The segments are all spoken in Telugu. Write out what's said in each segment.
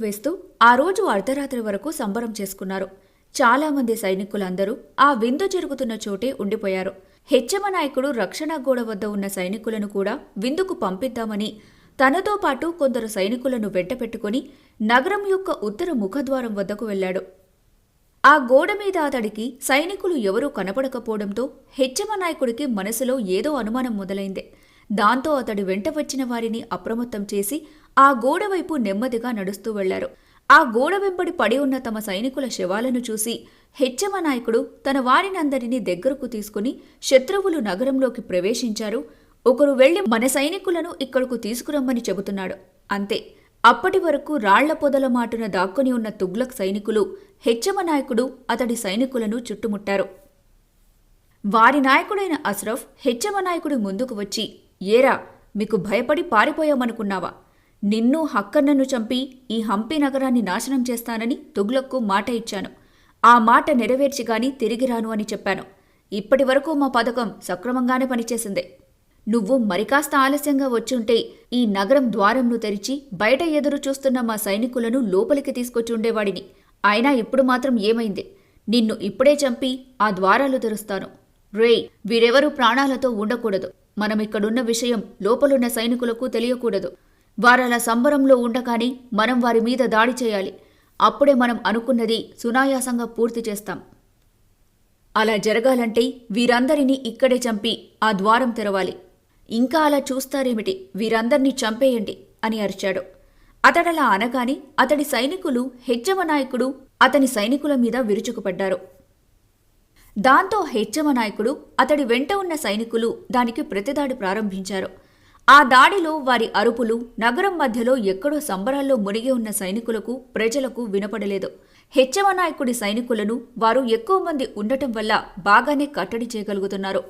వేస్తూ ఆ రోజు అర్ధరాత్రి వరకు సంబరం చేసుకున్నారు. చాలామంది సైనికులందరూ ఆ విందు జరుగుతున్న చోటే ఉండిపోయారు. హెచ్చమ నాయకుడు రక్షణ గోడ వద్ద ఉన్న సైనికులను కూడా విందుకు పంపిద్దామని తనతో పాటు కొందరు సైనికులను వెంటపెట్టుకుని నగరం యొక్క ఉత్తర ముఖద్వారం వద్దకు వెళ్ళాడు. ఆ గోడ మీద అతడికి సైనికులు ఎవరూ కనపడకపోవడంతో హెచ్చమ నాయకుడికి మనసులో ఏదో అనుమానం మొదలైంది. దాంతో అతడి వెంట వచ్చిన వారిని అప్రమత్తం చేసి ఆ గోడ వైపు నెమ్మదిగా నడుస్తూ వెళ్ళారు. ఆ గోడ వెంబడి పడి ఉన్న తమ సైనికుల శవాలను చూసి హెచ్చమ నాయకుడు తన వారినందరినీ దగ్గరకు తీసుకుని శత్రువులు నగరంలోకి ప్రవేశించారు. ఒకరు వెళ్ళి మన సైనికులను ఇక్కడకు తీసుకురమ్మని చెబుతున్నాడు. అంతే. అప్పటి వరకు రాళ్ళ పొదల మాటున దాక్కుని ఉన్న తుగ్లక్ సైనికులు హెచ్చమ నాయకుడు అతడి సైనికులను చుట్టుముట్టారు. వారి నాయకుడైన అస్రఫ్ హెచ్చమ నాయకుడి ముందుకు వచ్చి ఏరా మీకు భయపడి పారిపోయామనుకున్నావా? నిన్ను హక్కన్నను చంపి ఈ హంపి నగరాన్ని నాశనం చేస్తానని తుగ్లక్కు మాట ఇచ్చాను. ఆ మాట నెరవేర్చి గాని తిరిగి రాను అని చెప్పాను. ఇప్పటి వరకు మా పథకం సక్రమంగానే పనిచేసిందే. నువ్వు మరికాస్త ఆలస్యంగా వచ్చుంటే ఈ నగరం ద్వారంను తెరిచి బయట ఎదురు చూస్తున్న మా సైనికులను లోపలికి తీసుకొచ్చి ఉండేవాడిని. అయినా ఇప్పుడు మాత్రం ఏమైంది? నిన్ను ఇప్పుడే చంపి ఆ ద్వారాలు తెరుస్తాను. రేయ్ వీరెవరూ ప్రాణాలతో ఉండకూడదు. మనం ఇక్కడున్న విషయం లోపలున్న సైనికులకు తెలియకూడదు. వారలా సంబరంలో ఉండగానే మనం వారి మీద దాడి చేయాలి. అప్పుడే మనం అనుకున్నది సునాయాసంగా పూర్తి చేస్తాం. అలా జరగాలంటే వీరందరినీ ఇక్కడే చంపి ఆ ద్వారం తెరవాలి. ఇంకా అలా చూస్తారేమిటి? వీరందర్నీ చంపేయండి అని అరిచాడు. అతడలా అనగానే అతడి సైనికులు హెచ్చమ నాయకుడు అతని సైనికుల మీద విరుచుకుపడ్డారు. దాంతో హెచ్చమ నాయకుడు అతడి వెంట ఉన్న సైనికులు దానికి ప్రతిదాడి ప్రారంభించారు. ఆ దాడిలో వారి అరుపులు నగరం మధ్యలో ఎక్కడో సంబరాల్లో మునిగి ఉన్న సైనికులకు ప్రజలకు వినపడలేదు. హెచ్చమ నాయకుడి సైనికులను వారు ఎక్కువ మంది ఉండటం వల్ల బాగానే కట్టడి చేయగలుగుతున్నారు.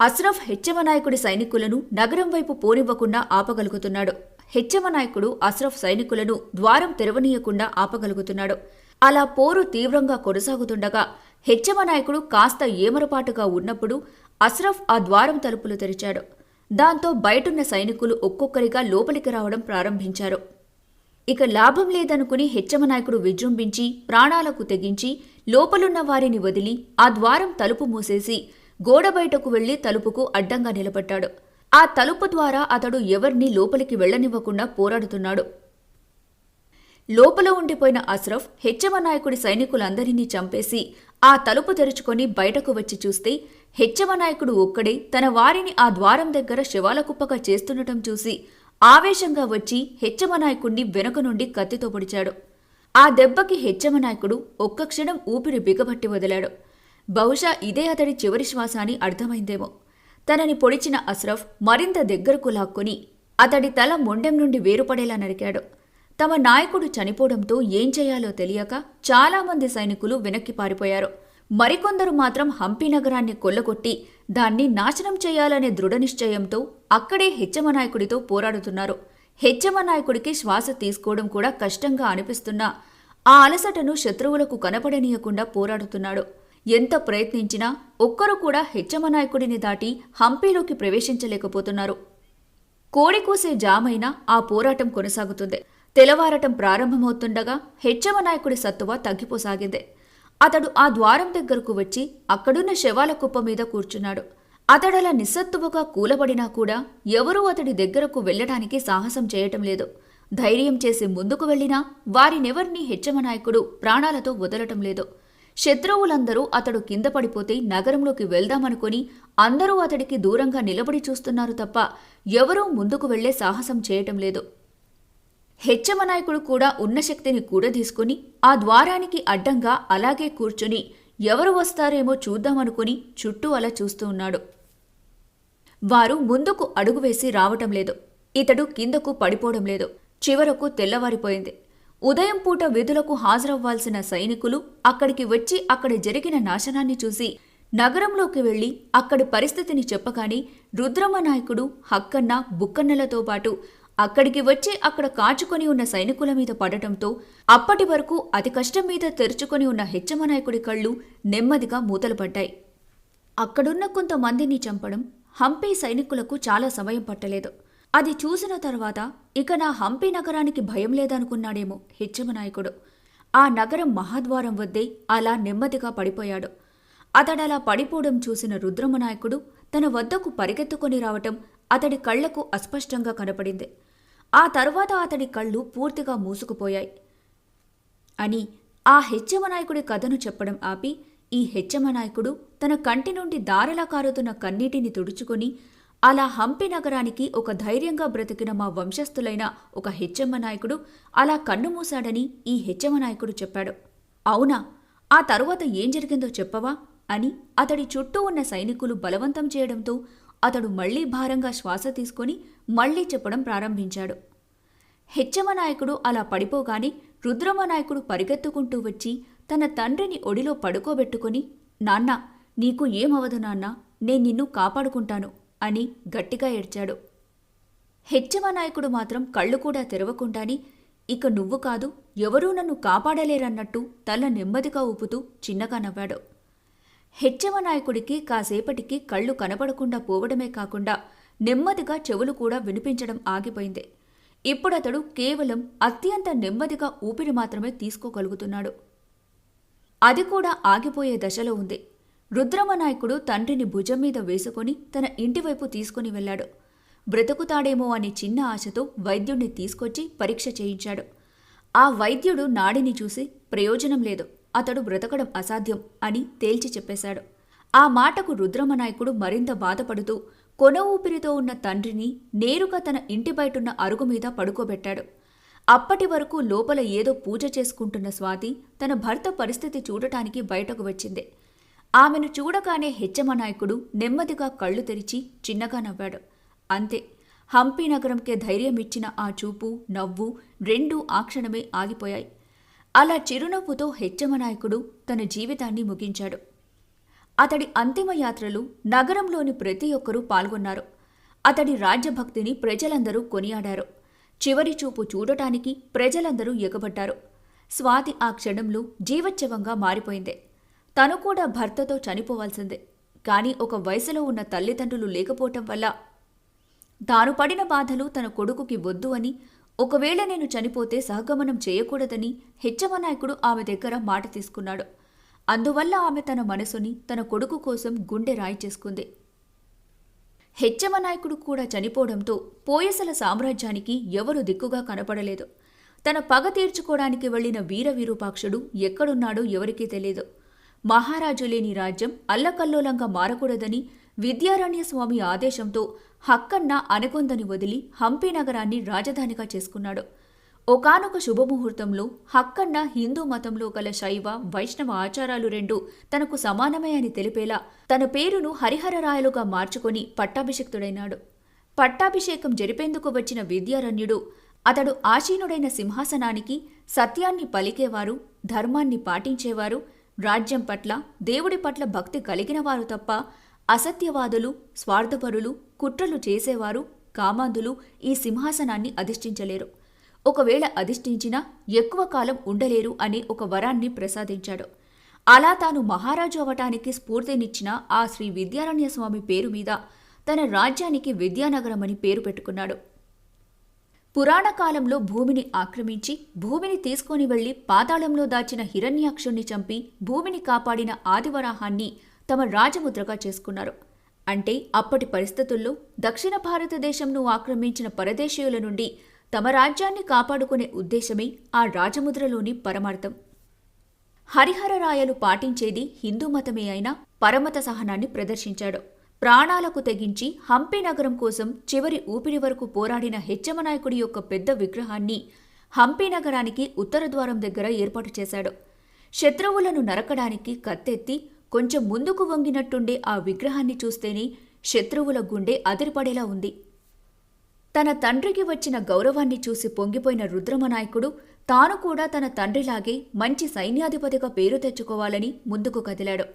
అస్రఫ్ హెచ్చమ నాయకుడి సైనికులను నగరం వైపు పోనివ్వకుండా ఆపగలుగుతున్నాడు. హెచ్చమ నాయకుడు అస్రఫ్ సైనికులను ద్వారం తెరవనీయకుండా ఆపగలుగుతున్నాడు. అలా పోరు తీవ్రంగా కొనసాగుతుండగా హెచ్చమ నాయకుడు కాస్త ఏమరపాటుగా ఉన్నప్పుడు అస్రఫ్ ఆ ద్వారం తలుపులు తెరిచాడు. దాంతో బయటున్న సైనికులు ఒక్కొక్కరిగా లోపలికి రావడం ప్రారంభించారు. ఇక లాభం లేదనుకుని హెచ్చమనాయకుడు విజృంభించి ప్రాణాలకు తెగించి లోపలున్న వారిని వదిలి ఆ ద్వారం తలుపు మూసేసి గోడ బయటకు వెళ్ళి తలుపుకు అడ్డంగా నిలబడ్డాడు. ఆ తలుపు ద్వారా అతడు ఎవర్నీ లోపలికి వెళ్ళనివ్వకుండా పోరాడుతున్నాడు. లోపల ఉండిపోయిన అస్రఫ్ హెచ్చమ నాయకుడి సైనికులందరినీ చంపేసి ఆ తలుపు తెరుచుకొని బయటకు వచ్చి చూస్తే హెచ్చమ నాయకుడు ఒక్కడే తన వారిని ఆ ద్వారం దగ్గర శవాల కుప్పగా చేస్తుండటం చూసి ఆవేశంగా వచ్చి హెచ్చమ నాయకుడిని వెనుక నుండి కత్తితో పొడిచాడు. ఆ దెబ్బకి హెచ్చమ నాయకుడు ఒక్క క్షణం ఊపిరి బిగబట్టి వదిలాడు. బహుశా ఇదే అతడి చివరి శ్వాస అని అర్థమైందేమో. తనని పొడిచిన అస్రఫ్ మరింత దగ్గరకు లాక్కుని అతడి తల మొండెం నుండి వేరుపడేలా నరికాడు. తమ నాయకుడు చనిపోవడంతో ఏం చేయాలో తెలియక చాలామంది సైనికులు వెనక్కి పారిపోయారు. మరికొందరు మాత్రం హంపి నగరాన్ని కొల్లగొట్టి దాన్ని నాశనం చేయాలనే దృఢనిశ్చయంతో అక్కడే హెచ్చమ నాయకుడితో పోరాడుతున్నారు. హెచ్చమనాయకుడికి శ్వాస తీసుకోవడం కూడా కష్టంగా అనిపిస్తున్నా ఆ అలసటను శత్రువులకు కనపడనీయకుండా పోరాడుతున్నాడు. ఎంత ప్రయత్నించినా ఒక్కరు కూడా హెచ్చమ నాయకుడిని దాటి హంపీలోకి ప్రవేశించలేకపోతున్నారు. కోడి కూసే జామైనా ఆ పోరాటం కొనసాగుతుంది. తెలవారటం ప్రారంభమవుతుండగా హెచ్చమ నాయకుడి సత్తువ తగ్గిపోసాగింది. అతడు ఆ ద్వారం దగ్గరకు వచ్చి అక్కడున్న శవాల కుప్ప మీద కూర్చున్నాడు. అతడలా నిస్సత్తువుగా కూలబడినా కూడా ఎవరూ అతడి దగ్గరకు వెళ్ళడానికి సాహసం చేయటం లేదు. ధైర్యం చేసి ముందుకు వెళ్ళినా వారినెవర్నీ హెచ్చమ నాయకుడు ప్రాణాలతో వదలటం లేదు. శత్రువులందరూ అతడు కింద పడిపోతే నగరంలోకి వెళ్దామనుకొని అందరూ అతడికి దూరంగా నిలబడి చూస్తున్నారు తప్ప ఎవరూ ముందుకు వెళ్ళే సాహసం చేయటం లేదు. హెచ్చమనాయకుడు కూడా ఉన్న శక్తిని కూడదీసుకుని ఆ ద్వారానికి అడ్డంగా అలాగే కూర్చుని ఎవరు వస్తారేమో చూద్దామనుకుని చుట్టూ అలా చూస్తూ ఉన్నాడు. వారు ముందుకు అడుగు వేసి రావటం లేదు. ఇతడు కిందకు పడిపోవడం లేదు. చివరకు తెల్లవారిపోయింది. ఉదయం పూట విధులకు హాజరవ్వాల్సిన సైనికులు అక్కడికి వచ్చి అక్కడ జరిగిన నాశనాన్ని చూసి నగరంలోకి వెళ్ళి అక్కడి పరిస్థితిని చెప్పగానే రుద్రమ నాయకుడు హక్కన్న బుక్కన్నలతో పాటు అక్కడికి వచ్చి అక్కడ కాచుకొని ఉన్న సైనికుల మీద పడటంతో అప్పటి వరకు అతి కష్టం మీద తెరుచుకొని ఉన్న హెచ్చమ నాయకుడి కళ్ళు నెమ్మదిగా మూతలు పడ్డాయి అక్కడున్న కొంతమందిని చంపడం హంపీ సైనికులకు చాలా సమయం పట్టలేదు. అది చూసిన తర్వాత ఇక నా హంపీ నగరానికి భయం లేదనుకున్నాడేమో హెచ్చమ నాయకుడు ఆ నగరం మహాద్వారం వద్దే అలా నెమ్మదిగా పడిపోయాడు. అతడలా పడిపోవడం చూసిన రుద్రమనాయకుడు తన వద్దకు పరిగెత్తుకొని రావటం అతడి కళ్ళకు అస్పష్టంగా కనపడింది. ఆ తర్వాత అతడి కళ్ళు పూర్తిగా మూసుకుపోయాయి. అని ఆ హెచ్చమనాయకుడి కథను చెప్పడం ఆపి ఈ హెచ్చమనాయకుడు తన కంటి నుండి దారలా కారుతున్న కన్నీటిని తుడుచుకొని అలా హంపి నగరానికి ఒక ధైర్యంగా బ్రతికిన మా వంశస్థులైన ఒక హెచ్చమ్మ నాయకుడు అలా కన్నుమూశాడని ఈ హెచ్చమ్మ నాయకుడు చెప్పాడు. అవునా? ఆ తరువాత ఏం జరిగిందో చెప్పవా? అని అతడి చుట్టూ ఉన్న సైనికులు బలవంతం చేయడంతో అతడు మళ్ళీ భారంగా శ్వాస తీసుకొని మళ్ళీ చెప్పడం ప్రారంభించాడు. హెచ్చమ నాయకుడు అలా పడిపోగానే రుద్రమ నాయకుడు పరిగెత్తుకుంటూ వచ్చి తన తండ్రిని ఒడిలో పడుకోబెట్టుకుని నాన్న నీకు ఏమవదు నాన్న నేను నిన్ను కాపాడుకుంటాను అని గట్టిగా ఏడ్చాడు. హెచ్చమ నాయకుడు మాత్రం కళ్ళు కూడా తెరవకుండానే ఇక నువ్వు కాదు ఎవరూ నన్ను కాపాడలేరన్నట్టు తల నెమ్మదిగా ఊపుతూ చిన్నగా నవ్వాడు. హెచ్చవ నాయకుడికి కాసేపటికి కళ్ళు కనపడకుండా పోవడమే కాకుండా నెమ్మదిగా చెవులు కూడా వినిపించడం ఆగిపోయింది. ఇప్పుడతడు కేవలం అత్యంత నెమ్మదిగా ఊపిరి మాత్రమే తీసుకోగలుగుతున్నాడు. అది కూడా ఆగిపోయే దశలో ఉంది. రుద్రమనాయకుడు తండ్రిని భుజం మీద వేసుకొని తన ఇంటివైపు తీసుకుని వెళ్ళాడు. బ్రతుకుతాడేమో అనే చిన్న ఆశతో వైద్యుణ్ణి తీసుకొచ్చి పరీక్ష చేయించాడు. ఆ వైద్యుడు నాడిని చూసి ప్రయోజనం లేదు. అతడు బ్రతకడం అసాధ్యం అని తేల్చి చెప్పేశాడు. ఆ మాటకు రుద్రమనాయకుడు మరింత బాధపడుతూ కొన ఊపిరితో ఉన్న తండ్రిని నేరుగా తన ఇంటి బయటున్న అరుగు మీద పడుకోబెట్టాడు. అప్పటి వరకు లోపల ఏదో పూజ చేసుకుంటున్న స్వాతి తన భర్త పరిస్థితి చూడటానికి బయటకు వచ్చింది. ఆమెను చూడగానే హెచ్చమ నాయకుడు నెమ్మదిగా కళ్ళు తెరిచి చిన్నగా నవ్వాడు. అంతే హంపి నగరంకే ధైర్యమిచ్చిన ఆ చూపు నవ్వు రెండూ ఆ క్షణమే ఆగిపోయాయి. అలా చిరునవ్వుతో హెచ్చమనాయకుడు తన జీవితాన్ని ముగించాడు. అతడి అంతిమయాత్రలు నగరంలోని ప్రతి ఒక్కరూ పాల్గొన్నారు. అతడి రాజ్యభక్తిని ప్రజలందరూ కొనియాడారు. చివరి చూపు చూడటానికి ప్రజలందరూ ఎగబడ్డారు. స్వాతి ఆ క్షణంలో జీవోత్సవంగా మారిపోయింది. తను కూడా భర్తతో చనిపోవాల్సిందే. కానీ ఒక వయసులో ఉన్న తల్లిదండ్రులు లేకపోవటం వల్ల తాను పడిన బాధలు తన కొడుకుకి వద్దు అని ఒకవేళ నేను చనిపోతే సహగమనం చేయకూడదని హెచ్చమనాయకుడు ఆమె దగ్గర మాట తీసుకున్నాడు. అందువల్ల ఆమె తన మనసుని తన కొడుకు కోసం గుండె రాయి చేసుకుంది. హెచ్చమనాయకుడు కూడా చనిపోవడంతో పోయసల సామ్రాజ్యానికి ఎవరు దిక్కుగా కనపడలేదు. తన పగ తీర్చుకోవడానికి వెళ్ళిన వీర విరూపాక్షుడు ఎక్కడున్నాడో ఎవరికీ తెలియదు మహారాజు లేని రాజ్యం అల్లకల్లోలంగా మారకూడదని విద్యారణ్య స్వామి ఆదేశంతో హక్కన్న అనగొందని వదిలి హంపి నగరాన్ని రాజధానిగా చేసుకున్నాడు. ఒకానొక శుభముహూర్తంలో హక్కన్న హిందూ మతంలో గల శైవ వైష్ణవ ఆచారాలు రెండు తనకు సమానమే అని తెలిపేలా తన పేరును హరిహరరాయలుగా మార్చుకొని పట్టాభిషిక్తుడైనాడు. పట్టాభిషేకం జరిపేందుకు వచ్చిన విద్యారణ్యుడు అతడు ఆశీనుడైన సింహాసనానికి సత్యాన్ని పలికేవారు ధర్మాన్ని పాటించేవారు రాజ్యం పట్ల దేవుడి పట్ల భక్తి కలిగినవారు తప్ప అసత్యవాదులు స్వార్థపరులు కుట్రలు చేసేవారు కామాంధులు ఈ సింహాసనాన్ని అధిష్ఠించలేరు. ఒకవేళ అధిష్ఠించినా ఎక్కువ కాలం ఉండలేరు అనే ఒక వరాన్ని ప్రసాదించాడు. అలా తాను మహారాజు అవటానికి స్ఫూర్తినిచ్చిన ఆ శ్రీ విద్యారణ్య స్వామి పేరు మీద తన రాజ్యానికి విద్యానగరం అని పేరు పెట్టుకున్నాడు. పురాణ కాలంలో భూమిని ఆక్రమించి భూమిని తీసుకొని వెళ్ళి పాతాళంలో దాచిన హిరణ్యాక్షుణ్ణి చంపి భూమిని కాపాడిన ఆదివరాహాన్ని తమ రాజముద్రగా చేసుకున్నారు. అంటే అప్పటి పరిస్థితుల్లో దక్షిణ భారతదేశంను ఆక్రమించిన పరదేశీయుల నుండి తమ రాజ్యాన్ని కాపాడుకునే ఉద్దేశమే ఆ రాజముద్రలోని పరమార్థం. హరిహర రాయలు పాటించేది హిందూ మతమే అయినా పరమత సహనాన్ని ప్రదర్శించాడు. ప్రాణాలకు తెగించి హంపి నగరం కోసం చివరి ఊపిరి వరకు పోరాడిన హెచ్చమనాయకుడి యొక్క పెద్ద విగ్రహాన్ని హంపి నగరానికి ఉత్తర ద్వారం దగ్గర ఏర్పాటు చేశాడు. శత్రువులను నరకడానికి కత్తెత్తి కొంచెం ముందుకు వంగినట్టుండే ఆ విగ్రహాన్ని చూస్తేనే శత్రువుల గుండె అదిరిపడేలా ఉంది. తన తండ్రికి వచ్చిన గౌరవాన్ని చూసి పొంగిపోయిన రుద్రమనాయకుడు తాను కూడా తన తండ్రిలాగే మంచి సైన్యాధిపతిగా పేరు తెచ్చుకోవాలని ముందుకు కదిలాడు.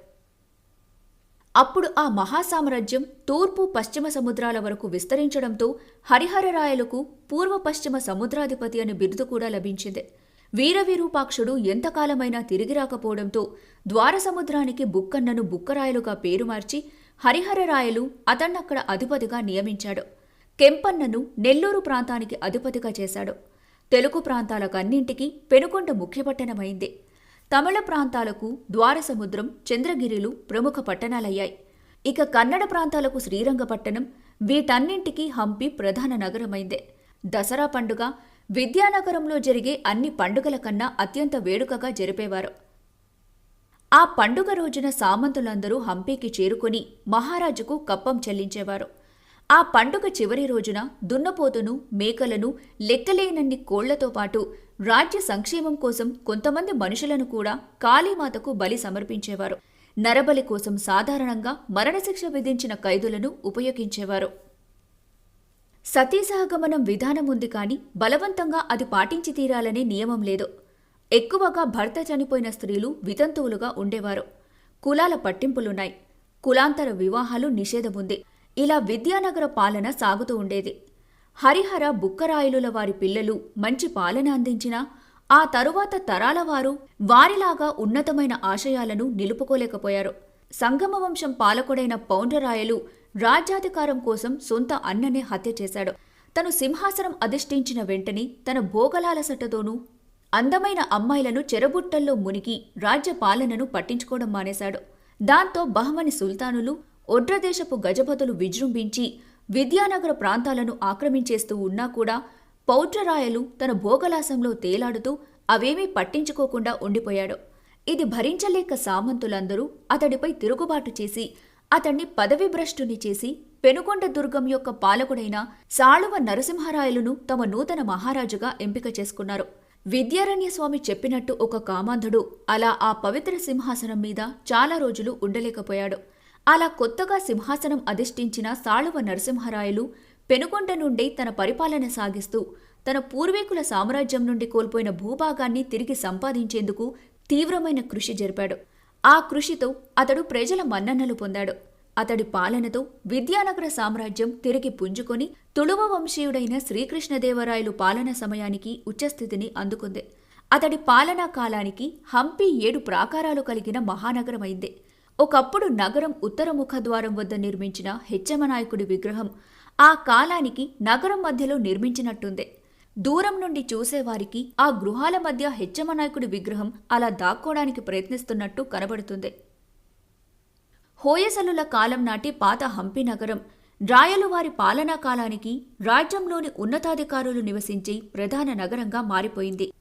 అప్పుడు ఆ మహాసామ్రాజ్యం తూర్పు పశ్చిమ సముద్రాల వరకు విస్తరించడంతో హరిహరరాయలకు పూర్వ పశ్చిమ సముద్రాధిపతి అనే బిరుదు కూడా లభించింది. వీరవిరూపాక్షుడు ఎంతకాలమైనా తిరిగి రాకపోవడంతో ద్వారసముద్రానికి బుక్కన్నను బుక్కరాయలుగా పేరు మార్చి హరిహరరాయలు అతన్నక్కడ అధిపతిగా నియమించాడు. కెంపన్నను నెల్లూరు ప్రాంతానికి అధిపతిగా చేశాడు. తెలుగు ప్రాంతాలకన్నింటికి పెనుకొండ ముఖ్యపట్టణమైంది తమిళ ప్రాంతాలకు ద్వారసముద్రం చంద్రగిరిలు ప్రముఖ పట్టణాలయ్యాయి. ఇక కన్నడ ప్రాంతాలకు శ్రీరంగపట్టణం వీటన్నింటికీ హంపి ప్రధాన నగరమైందే. దసరా పండుగ విద్యానగరంలో జరిగే అన్ని పండుగల కన్నా అత్యంత వేడుకగా జరిపేవారు. ఆ పండుగ రోజున సామంతులందరూ హంపీకి చేరుకొని మహారాజుకు కప్పం చెల్లించేవారు. ఆ పండుగ చివరి రోజున దున్నపోతును మేకలను లెక్కలేనన్ని కోళ్ళతో పాటు రాజ్య సంక్షేమం కోసం కొంతమంది మనుషులను కూడా కాళీమాతకు బలి సమర్పించేవారు. నరబలి కోసం సాధారణంగా మరణశిక్ష విధించిన ఖైదులను ఉపయోగించేవారు. సతీసహగమనం విధానం ఉంది కానీ బలవంతంగా అది పాటించి తీరాలనే నియమం లేదు. ఎక్కువగా భర్త చనిపోయిన స్త్రీలు వితంతువులుగా ఉండేవారు. కులాల పట్టింపులున్నాయి. కులాంతర వివాహాలు నిషేధముంది. ఇలా విద్యానగర పాలన సాగుతూ ఉండేది. హరిహర బుక్కరాయలుల వారి పిల్లలు మంచి పాలన అందించినా ఆ తరువాత తరాల వారు వారిలాగా ఉన్నతమైన ఆశయాలను నిలుపుకోలేకపోయారు. సంగమ వంశం పాలకుడైన పౌండ్రరాయలు రాజ్యాధికారం కోసం సొంత అన్ననే హత్య చేశాడు. తను సింహాసనం అధిష్ఠించిన వెంటనే తన భోగలాలసటతోనూ అందమైన అమ్మాయిలను చెరబుట్టల్లో మునిగి రాజ్య పాలనను పట్టించుకోవడం మానేశాడు. దాంతో బహమని సుల్తానులు ఒడ్రదేశపు గజపతులు విజృంభించి విద్యానగర ప్రాంతాలను ఆక్రమించేస్తూ ఉన్నా కూడా పౌట్రరాయలు తన భోగలాసంలో తేలాడుతూ అవేమీ పట్టించుకోకుండా ఉండిపోయాడు. ఇది భరించలేక సామంతులందరూ అతడిపై తిరుగుబాటు చేసి అతన్ని పదవిభ్రష్టుని చేసి పెనుకొండ దుర్గం యొక్క పాలకుడైన సాళువ నరసింహరాయలును తమ నూతన మహారాజుగా ఎంపిక చేసుకున్నారు. విద్యారణ్య స్వామి చెప్పినట్టు ఒక కామాంధుడు అలా ఆ పవిత్ర సింహాసనం మీద చాలా రోజులు ఉండలేకపోయాడు. అలా కొత్తగా సింహాసనం అధిష్ఠించిన సాళువ నరసింహరాయలు పెనుకొండ నుండి తన పరిపాలన సాగిస్తూ తన పూర్వీకుల సామ్రాజ్యం నుండి కోల్పోయిన భూభాగాన్ని తిరిగి సంపాదించేందుకు తీవ్రమైన కృషి జరిపాడు. ఆ కృషితో అతడు ప్రజల మన్ననలు పొందాడు. అతడి పాలనతో విద్యానగర సామ్రాజ్యం తిరిగి పుంజుకొని తుళువ వంశీయుడైన శ్రీకృష్ణదేవరాయలు పాలన సమయానికి ఉచ్చస్థితిని అందుకుంది. అతడి పాలనా కాలానికి హంపి ఏడు ప్రాకారాలు కలిగిన మహానగరమైంది. ఒకప్పుడు నగరం ఉత్తర ముఖద్వారం వద్ద నిర్మించిన హెచ్చమనాయకుడి విగ్రహం ఆ కాలానికి నగరం మధ్యలో నిర్మించినట్టుంది. దూరం నుండి చూసేవారికి ఆ గృహాల మధ్య హెచ్చమనాయకుడి విగ్రహం అలా దాక్కోడానికి ప్రయత్నిస్తున్నట్టు కనబడుతుంది. హోయసలుల కాలం నాటి పాత హంపి నగరం రాయలు వారి పాలనా కాలానికి రాజ్యంలోని ఉన్నతాధికారులు నివసించే ప్రధాన నగరంగా మారిపోయింది.